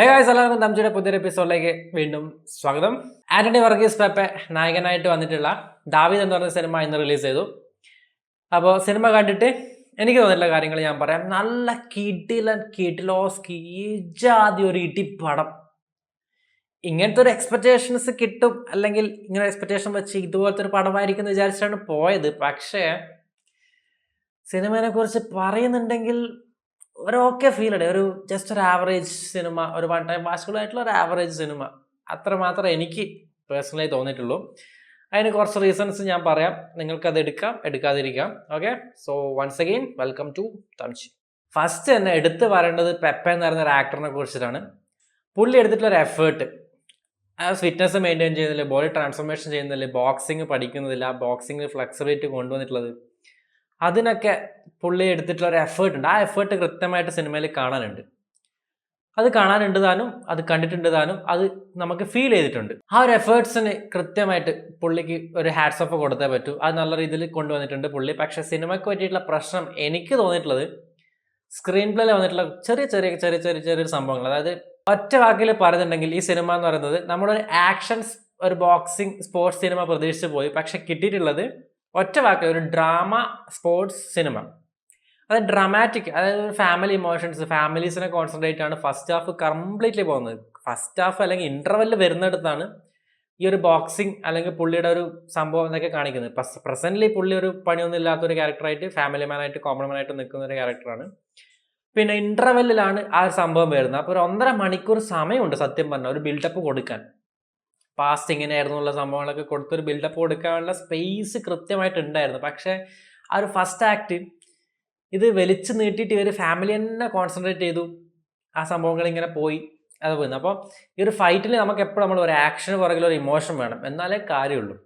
Hey guys എല്ലാവർക്കും തംജിയുടെ പുതിയൊരു എപ്പിസോഡിലേക്ക് വീണ്ടും സ്വാഗതം. ആന്റണി വർഗീസ് പേപ്പെ നായകനായിട്ട് വന്നിട്ടുള്ള ദാവിദ് എന്ന് പറഞ്ഞ സിനിമ ഇന്ന് റിലീസ് ചെയ്തു. അപ്പോൾ സിനിമ കണ്ടിട്ട് എനിക്ക് തോന്നിയിട്ടുള്ള കാര്യങ്ങൾ ഞാൻ പറയാം. നല്ല കിടിലൻ കിട്ടിലോസ് കീജാതി ഒരു ഇടിപ്പടം ഇങ്ങനത്തെ ഒരു എക്സ്പെക്റ്റേഷൻസ് കിട്ടും അല്ലെങ്കിൽ ഇങ്ങനെ എക്സ്പെക്റ്റേഷൻ വെച്ച് ഇതുപോലത്തെ ഒരു പടമായിരിക്കും എന്ന് വിചാരിച്ചാണ് പോയത്. പക്ഷേ സിനിമയെ കുറിച്ച് പറയുന്നുണ്ടെങ്കിൽ ഒരു ഓക്കെ ഫീൽ ഉണ്ട് ഒരു ജസ്റ്റ് ഒരു ആവറേജ് സിനിമ ഒരു വൺ ടൈം വാച്ചുകൾ ആയിട്ടുള്ള ഒരു ആവറേജ് സിനിമ അത്ര മാത്രമേ എനിക്ക് പേഴ്സണലായി തോന്നിയിട്ടുള്ളൂ. അതിന് കുറച്ച് റീസൺസ് ഞാൻ പറയാം. നിങ്ങൾക്ക് അത് എടുക്കാം എടുക്കാതിരിക്കാം. Okay so once again welcome to തംച്ചി first തന്നെ എടുത്തു പറയേണ്ടത് പെപ്പ എന്ന് പറയുന്ന ഒരു ആക്ടറിനെ കുറിച്ചിട്ടാണ്. പുള്ളി എടുത്തിട്ടുള്ള ഒരു എഫേർട്ട് ആ ഫിറ്റ്നസ് മെയിന്റെയിൻ ചെയ്യുന്നില്ല ബോഡി ട്രാൻസ്ഫോർമേഷൻ ചെയ്യുന്നില്ല ബോക്സിങ് പഠിക്കുന്നില്ല ബോക്സിങ്ങിൽ ഫ്ലെക്സിബിലിറ്റി കൊണ്ടുവന്നിട്ടുള്ളത് അതിനൊക്കെ പുള്ളി എടുത്തിട്ടുള്ള ഒരു എഫേർട്ട് ഉണ്ട്. ആ എഫേർട്ട് കൃത്യമായിട്ട് സിനിമയിൽ കാണാനുണ്ട്. അത് കാണാനുണ്ട് താനും അത് കണ്ടിട്ടുണ്ട് താനും അത് നമുക്ക് ഫീൽ ചെയ്തിട്ടുണ്ട്. ആ ഒരു എഫേർട്സിന് കൃത്യമായിട്ട് പുള്ളിക്ക് ഒരു ഹാറ്റ്സ് ഓഫ് കൊടുത്തേ പറ്റൂ. അത് നല്ല രീതിയിൽ കൊണ്ടുവന്നിട്ടുണ്ട് പുള്ളി. പക്ഷേ സിനിമയ്ക്ക് പറ്റിയിട്ടുള്ള പ്രശ്നം എനിക്ക് തോന്നിയിട്ടുള്ളത് സ്ക്രീൻ പ്ലേയിൽ വന്നിട്ടുള്ള ചെറിയ ചെറിയ ചെറിയ ചെറിയ ചെറിയ സംഭവങ്ങൾ. അതായത് ഒറ്റ വാക്കിൽ പറയുന്നുണ്ടെങ്കിൽ ഈ സിനിമ എന്ന് പറയുന്നത് നമ്മുടെ ഒരു ആക്ഷൻ ഒരു ബോക്സിംഗ് സ്പോർട്സ് സിനിമ പ്രതീക്ഷിച്ച് പോയി. പക്ഷെ കിട്ടിയിട്ടുള്ളത് ഒറ്റ വാക്കിൽ ഒരു ഡ്രാമ സ്പോർട്സ് സിനിമ അത് ഡ്രാമാറ്റിക് അതായത് ഫാമിലി ഇമോഷൻസ് ഫാമിലീസിനെ കോൺസെൻട്രേറ്റ് ആണ് ഫസ്റ്റ് ഹാഫ് കംപ്ലീറ്റ്ലി പോകുന്നത്. ഫസ്റ്റ് ഹാഫ് അല്ലെങ്കിൽ ഇന്റർവെല്ലിൽ വരുന്നിടത്താണ് ഈ ഒരു ബോക്സിങ് അല്ലെങ്കിൽ പുള്ളിയുടെ ഒരു സംഭവം എന്നൊക്കെ കാണിക്കുന്നത്. പ്രസന്റ്ലി പുള്ളി ഒരു പണിയൊന്നും ഇല്ലാത്ത ഒരു ക്യാരക്ടറായിട്ട് ഫാമിലി മാനായിട്ട് കോമൺ ആയിട്ട് നിൽക്കുന്ന ഒരു ക്യാരക്ടറാണ് പിന്നെ ഇന്റർവെല്ലിലാണ് ആ ഒരു സംഭവം വരുന്നത്. അപ്പോൾ ഒരു ഒന്നര മണിക്കൂർ സമയമുണ്ട് സത്യം പറഞ്ഞാൽ ഒരു ബിൽഡപ്പ് കൊടുക്കാൻ. പാസ്റ്റ് ഉള്ള സംഭവങ്ങളൊക്കെ കൊടുത്തൊരു ബിൽഡപ്പ് കൊടുക്കാനുള്ള സ്പേസ് കൃത്യമായിട്ട് ഉണ്ടായിരുന്നു പക്ഷേ ആ ഒരു ഫസ്റ്റ് ആക്ട് ഇത് വലിച്ചു നീട്ടിയിട്ട് ഇവർ ഫാമിലി തന്നെ കോൺസെൻട്രേറ്റ് ചെയ്തു. ആ സംഭവങ്ങൾ ഇങ്ങനെ പോയി. അത് പോയിരുന്നു അപ്പോൾ ഈ ഒരു ഫൈറ്റിൽ നമുക്ക് എപ്പോഴും നമ്മൾ ഒരു ആക്ഷൻ പുറകിൽ ഒരു ഇമോഷൻ വേണം. എന്നാലേ കാര്യമുള്ളൂ.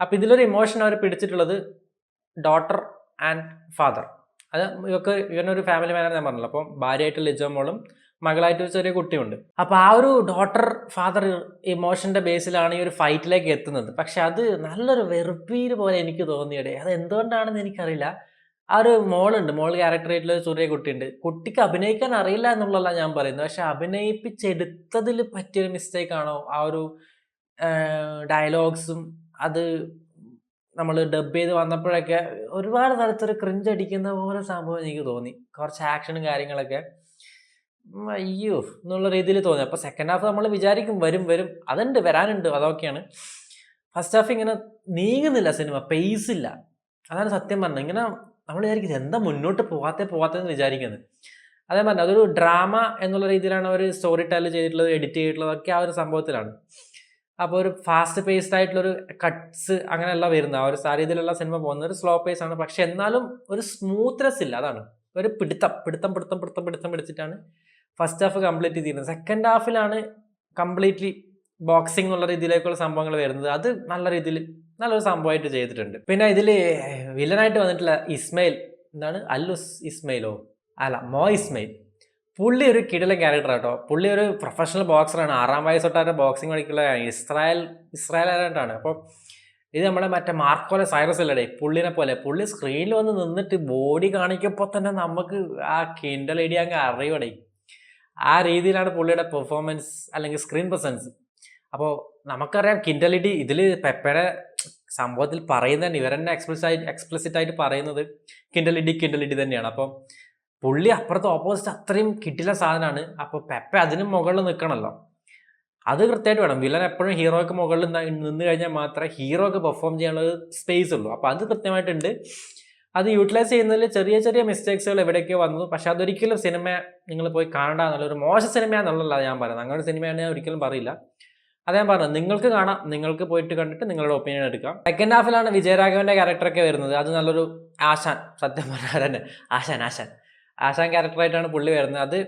അപ്പോൾ ഇതിലൊരു ഇമോഷൻ അവർ പിടിച്ചിട്ടുള്ളത് ഡോട്ടർ ആൻഡ് ഫാദർ അത് ഇവർക്ക് ഇവനൊരു ഫാമിലി മാനാണ് ഞാൻ പറഞ്ഞല്ലോ. അപ്പം ഭാര്യയായിട്ട് ലിജോ മോളും മകളായിട്ട് ചെറിയ കുട്ടിയുണ്ട്. അപ്പോൾ ആ ഒരു ഡോട്ടർ ഫാദർ ഇമോഷന്റെ ബേസിലാണ് ഈ ഒരു ഫൈറ്റിലേക്ക് എത്തുന്നത്. പക്ഷെ അത് നല്ലൊരു വെറുപ്പീര് പോലെ എനിക്ക് തോന്നിയടേ. അത് എന്തുകൊണ്ടാണെന്ന് എനിക്കറിയില്ല. ആ ഒരു മോളുണ്ട്. മോൾ ക്യാരക്ടറായിട്ടുള്ള ഒരു ചെറിയ കുട്ടിയുണ്ട്. കുട്ടിക്ക് അഭിനയിക്കാൻ അറിയില്ല എന്നുള്ളതല്ല ഞാൻ പറയുന്നത്. പക്ഷെ അഭിനയിപ്പിച്ചെടുത്തതിൽ പറ്റിയൊരു മിസ്റ്റേക്ക് ആണോ? ആ ഒരു ഡയലോഗ്സും അത് നമ്മൾ ഡബ് ചെയ്ത് വന്നപ്പോഴൊക്കെ ഒരുപാട് തരത്തിൽ ക്രിഞ്ച് അടിക്കുന്ന പോലെ സംഭവം എനിക്ക് തോന്നി. കുറച്ച് ആക്ഷനും കാര്യങ്ങളൊക്കെ. അയ്യോ എന്നുള്ള രീതിയിൽ തോന്നി. അപ്പോൾ സെക്കൻഡ് ഹാഫ് നമ്മൾ വിചാരിക്കും വരും വരും. അതുണ്ട് വരാനുണ്ട് അതൊക്കെയാണ്. ഫസ്റ്റ് ഹാഫ് ഇങ്ങനെ നീങ്ങുന്നില്ല സിനിമ പേസ് ഇല്ല. അതാണ് സത്യം പറഞ്ഞത്. ഇങ്ങനെ നമ്മൾ വിചാരിക്കുന്നത് എന്താ മുന്നോട്ട് പോകാത്ത പോകാത്തതെന്ന് വിചാരിക്കുന്നത്. അതേ പറഞ്ഞു അതൊരു ഡ്രാമ എന്നുള്ള രീതിയിലാണ് അവർ സ്റ്റോറി ടെൽ ചെയ്തിട്ടുള്ളത് എഡിറ്റ് ചെയ്തിട്ടുള്ളതൊക്കെ ആ ഒരു സംഭവത്തിലാണ്. അപ്പോൾ ഒരു ഫാസ്റ്റ് പേസ്ഡ് ആയിട്ടുള്ളൊരു കട്ട്സ് അങ്ങനെയല്ല വരുന്നത്. ആ ഒരു രീതിയിലുള്ള സിനിമ പോകുന്നത് ഒരു സ്ലോ പേസ് ആണ്. പക്ഷെ എന്നാലും ഒരു സ്മൂത്ത്നെസ് ഇല്ല അതാണ്. ഒരു പിടുത്തം പിടുത്തം പിടുത്തം പിടുത്തം പിടുത്തം പിടിച്ചിട്ടാണ് ഫസ്റ്റ് ഹാഫ് കംപ്ലീറ്റ് ചെയ്തിരുന്നത്. സെക്കൻഡ് ഹാഫിലാണ് കംപ്ലീറ്റ്ലി ബോക്സിംഗ് എന്നുള്ള രീതിയിലേക്കുള്ള സംഭവങ്ങൾ വരുന്നത്. അത് നല്ല രീതിയിൽ നല്ലൊരു സംഭവമായിട്ട് ചെയ്തിട്ടുണ്ട്. പിന്നെ ഇതിൽ വില്ലനായിട്ട് വന്നിട്ടുള്ള ഇസ്മയിൽ എന്താണ്? അല്ലുസ് ഇസ്മയിലോ? അല്ല മോ ഇസ്മയിൽ. പുള്ളി ഒരു കിടിലൻ ക്യാരക്ടർ കേട്ടോ പുള്ളി ഒരു പ്രൊഫഷണൽ ബോക്സറാണ് ആറാം വയസ്സ് തൊട്ടാണ് ബോക്സിംഗ് കളിക്കുള്ള ഇസ്രായേൽ ഇസ്രായേലായിട്ടാണ് അപ്പോൾ ഇത് നമ്മുടെ മറ്റേ മാർക്കോലെ സൈറസ് അല്ലേ? പുള്ളിനെ പോലെ. പുള്ളി സ്ക്രീനിൽ വന്ന് നിന്നിട്ട് ബോഡി കാണിക്കപ്പോൾ തന്നെ നമുക്ക് ആ കിൻഡൽ ഐഡിയ അങ്ങ് അറിയടേ ആ രീതിയിലാണ് പുള്ളിയുടെ പെർഫോമൻസ് അല്ലെങ്കിൽ സ്ക്രീൻ പ്രസൻസ് അപ്പോൾ നമുക്കറിയാം കിൻഡലിറ്റി ഇതിൽ പെപ്പയുടെ സംഭവത്തിൽ പറയുന്നത് തന്നെ ഇവരെന്നെ എക്സ്പ്ലസ് ആയിട്ട് എക്സ്പ്ലിസിറ്റ് ആയിട്ട് പറയുന്നത് കിൻഡലിറ്റി കിൻഡലിറ്റി തന്നെയാണ്. അപ്പോൾ പുള്ളി അപ്പുറത്ത് ഓപ്പോസിറ്റ് അത്രയും കിട്ടില്ല സാധനമാണ്. അപ്പോൾ പെപ്പ അതിനും മുകളിൽ നിൽക്കണമല്ലോ അത് കൃത്യമായിട്ട് വേണം. വില്ലൻ എപ്പോഴും ഹീറോയ്ക്ക് മുകളിൽ നിന്ന് കഴിഞ്ഞാൽ മാത്രമേ ഹീറോയ്ക്ക് പെർഫോം ചെയ്യാനുള്ള സ്പേസ് ഉള്ളൂ. അപ്പോൾ അത് കൃത്യമായിട്ടുണ്ട്. അത് യൂട്ടിലൈസ് ചെയ്യുന്നതിൽ ചെറിയ ചെറിയ മിസ്റ്റേക്സുകൾ എവിടെയൊക്കെ വന്നു. പക്ഷെ അതൊരിക്കലും സിനിമ നിങ്ങൾ പോയി കാണണ്ട എന്നുള്ള ഒരു മോശം സിനിമയാണെന്നുള്ളതല്ല ഞാൻ പറയുന്നത്. അങ്ങനെ സിനിമയാണ് ഞാൻ ഒരിക്കലും പറയില്ല. അത് ഞാൻ പറഞ്ഞത് നിങ്ങൾക്ക് കാണാം നിങ്ങൾക്ക് പോയിട്ട് കണ്ടിട്ട് നിങ്ങളുടെ ഒപ്പീനിയൻ എടുക്കാം. സെക്കൻഡ് ഹാഫിലാണ് വിജയരാഘവന്റെ ക്യാരക്ടറൊക്കെ വരുന്നത്. അത് നല്ലൊരു ആശാൻ സത്യം പറഞ്ഞാൽ തന്നെ ആശാൻ ആശാൻ. ആശാൻ ക്യാരക്ടറായിട്ടാണ് പുള്ളി വരുന്നത്. അത്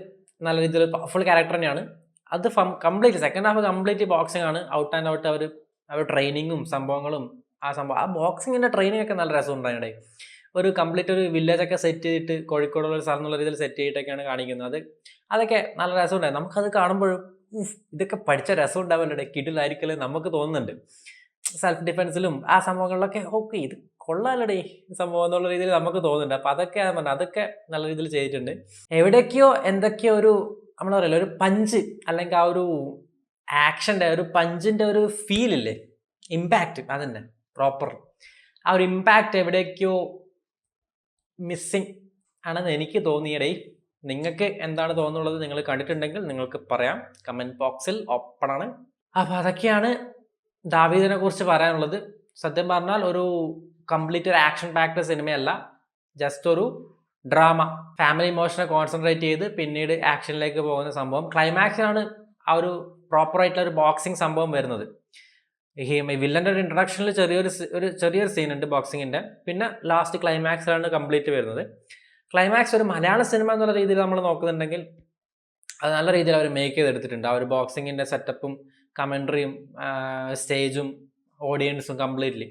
നല്ല രീതിയിൽ പവർഫുൾ ക്യാരക്ടർ തന്നെയാണ്. അത് complete second half complete boxing ആണ്. ഔട്ട് ആൻഡ് ഔട്ട് അവർ അവർ ട്രെയിനിങ്ങും സംഭവങ്ങളും ആ സംഭവം. ആ ബോക്സിങ്ങിന്റെ ട്രെയിനിങ് ഒക്കെ നല്ല രസമുണ്ടായിട്ടുണ്ടായി ഒരു കംപ്ലീറ്റ് ഒരു വില്ലേജ് ഒക്കെ സെറ്റ് ചെയ്തിട്ട് കോഴിക്കോടുള്ള ഒരു സ്ഥലം എന്നുള്ള രീതിയിൽ സെറ്റ് ചെയ്തിട്ടൊക്കെയാണ് കാണിക്കുന്നത്. അത് അതൊക്കെ നല്ല രസമുണ്ടായി നമുക്കത് കാണുമ്പോഴും ഇതൊക്കെ പഠിച്ച രസം ഉണ്ടാവല്ലേ കിടിലായിരിക്കല്ലേ നമുക്ക് തോന്നുന്നുണ്ട്. സെൽഫ് ഡിഫെൻസിലും ആ സംഭവങ്ങളിലൊക്കെ ഓക്കെ ഇത് കൊള്ളാലടേ സംഭവം എന്നുള്ള രീതിയിൽ നമുക്ക് തോന്നുന്നുണ്ട്. അപ്പം അതൊക്കെ ഞാൻ പറഞ്ഞത് അതൊക്കെ നല്ല രീതിയിൽ ചെയ്തിട്ടുണ്ട്. എവിടെയൊക്കെയോ എന്തൊക്കെയോ ഒരു നമ്മൾ പറയില്ല ഒരു പഞ്ച് അല്ലെങ്കിൽ ആ ഒരു ആക്ഷന്റെ ഒരു പഞ്ചിന്റെ ഒരു ഫീലില്ലേ ഇമ്പാക്റ്റ് അതന്നെ പ്രോപ്പർ ആ ഒരു ഇമ്പാക്റ്റ് എവിടേക്കോ മിസ്സിങ് ആണെന്ന് എനിക്ക് തോന്നിയടേ. നിങ്ങൾക്ക് എന്താണ് തോന്നുന്നത്? നിങ്ങൾ കണ്ടിട്ടുണ്ടെങ്കിൽ നിങ്ങൾക്ക് പറയാം. കമന്റ് ബോക്സിൽ ഓപ്പൺ ആണ്. അപ്പോൾ അതൊക്കെയാണ് ദാവീദിനെ കുറിച്ച് പറയാനുള്ളത്. സത്യം പറഞ്ഞാൽ ഒരു കംപ്ലീറ്റ് ഒരു ആക്ഷൻ പാക്ഡ് സിനിമയല്ല. ജസ്റ്റ് ഒരു ഡ്രാമ ഫാമിലി ഇമോഷനെ കോൺസെൻട്രേറ്റ് ചെയ്ത് പിന്നീട് ആക്ഷനിലേക്ക് പോകുന്ന സംഭവം. ക്ലൈമാക്സിലാണ് ആ ഒരു പ്രോപ്പറായിട്ടുള്ള ഒരു ബോക്സിംഗ് സംഭവം വരുന്നത്. ഈ വില്ലന്റെ ഒരു ഇൻട്രഡക്ഷനിൽ ചെറിയൊരു ഒരു ചെറിയൊരു സീൻ ഉണ്ട് ബോക്സിങ്ങിന്റെ പിന്നെ ലാസ്റ്റ് ക്ലൈമാക്സിലാണ് കംപ്ലീറ്റ് വരുന്നത്. ക്ലൈമാക്സ് ഒരു മലയാള സിനിമ എന്നുള്ള രീതിയിൽ നമ്മൾ നോക്കുന്നുണ്ടെങ്കിൽ അത് നല്ല രീതിയിൽ അവർ മേക്ക് ചെയ്തെടുത്തിട്ടുണ്ട്. ആ ഒരു ബോക്സിങ്ങിന്റെ സെറ്റപ്പും കമൻട്രിയും സ്റ്റേജും ഓഡിയൻസും കംപ്ലീറ്റ്ലി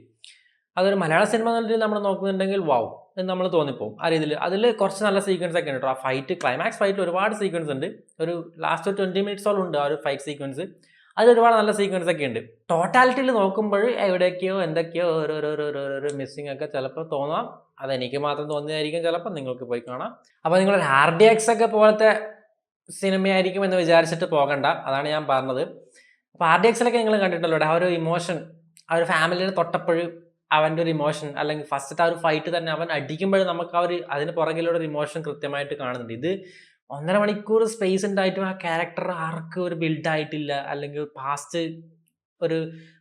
അതൊരു മലയാള സിനിമ എന്നുള്ള രീതിയിൽ നമ്മൾ നോക്കുന്നുണ്ടെങ്കിൽ വാവ് എന്ന് നമ്മൾ തോന്നിപ്പോവും. ആ രീതിയിൽ അതിൽ കുറച്ച് നല്ല സീക്വൻസ് ഒക്കെ ഉണ്ട് ആ ഫൈറ്റ് ക്ലൈമാക്സ് ഫൈറ്റിൽ ഒരുപാട് സീക്വൻസ് ഉണ്ട്. ഒരു ലാസ്റ്റ് ഒരു ട്വന്റി മിനിറ്റ്സോളം ഉണ്ട് ആ ഒരു ഫൈറ്റ് സീക്വൻസ് അതിൽ ഒരുപാട് നല്ല സീക്വൻസ് ഒക്കെ ഉണ്ട് ടോട്ടാലിറ്റിയിൽ നോക്കുമ്പോൾ എവിടെയൊക്കെയോ എന്തൊക്കെയോ ഓരോരോരോരോരോ മിസ്സിംഗ് ഒക്കെ ചിലപ്പോൾ തോന്നാം. അതെനിക്ക് മാത്രം തോന്നിയതായിരിക്കും ചിലപ്പോൾ നിങ്ങൾക്ക് പോയി കാണാം. അപ്പോൾ നിങ്ങൾ ഹാർഡിയാക്സ് ഒക്കെ പോലത്തെ സിനിമയായിരിക്കും എന്ന് വിചാരിച്ചിട്ട് പോകണ്ട. അതാണ് ഞാൻ പറഞ്ഞത്. അപ്പോൾ ആർ ഡി നിങ്ങൾ കണ്ടിട്ടുള്ളൂ ആ ഒരു ഇമോഷൻ ആ ഒരു ഫാമിലിനെ തൊട്ടപ്പോഴും അവന്റെ ഒരു ഇമോഷൻ അല്ലെങ്കിൽ ഫസ്റ്റത്തെ ആ ഒരു ഫൈറ്റ് തന്നെ അവൻ അടിക്കുമ്പോഴും നമുക്ക് ആ ഒരു അതിന് പുറകിലുള്ള ഒരു ഇമോഷൻ കൃത്യമായിട്ട് കാണുന്നുണ്ട്. ഇത് ഒന്നര മണിക്കൂർ സ്പേസ് ഉണ്ടായിട്ടും ആ ക്യാരക്ടർ ആർക്കും ഒരു ബിൽഡ് ആയിട്ടില്ല. അല്ലെങ്കിൽ പാസ്റ്റ് ഒരു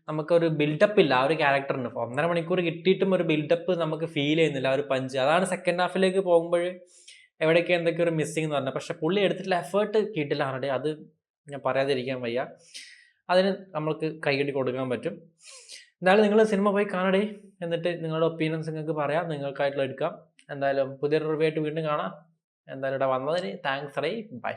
നമുക്കൊരു ബിൽഡപ്പ് ഇല്ല ആ ഒരു ക്യാരക്ടറിന് ഒന്നര മണിക്കൂർ കിട്ടിയിട്ടും ഒരു ബിൽഡപ്പ് നമുക്ക് ഫീൽ ചെയ്യുന്നില്ല ആ ഒരു പഞ്ച് അതാണ് സെക്കൻഡ് ഹാഫിലേക്ക് പോകുമ്പോൾ എവിടെയൊക്കെ എന്തൊക്കെ ഒരു മിസ്സിംഗ് എന്ന് പറഞ്ഞത്. പക്ഷെ പുള്ളി എടുത്തിട്ടുള്ള എഫേർട്ട് കിട്ടില്ല ആരുടെ അത് ഞാൻ പറയാതിരിക്കാൻ വയ്യ. അതിന് നമ്മൾക്ക് കൈയടി കൊടുക്കാൻ പറ്റും. എന്തായാലും നിങ്ങൾ സിനിമ പോയി കാണടേ. എന്നിട്ട് നിങ്ങളുടെ ഒപ്പീനിയൻസ് നിങ്ങൾക്ക് പറയാം. നിങ്ങൾക്കായിട്ടുള്ള എടുക്കാം. എന്തായാലും പുതിയൊരു റിവ്യൂ ആയിട്ട് വീണ്ടും കാണാം. എന്തായാലും ഇവിടെ വന്നതിന് താങ്ക്സ് റൈ ബൈ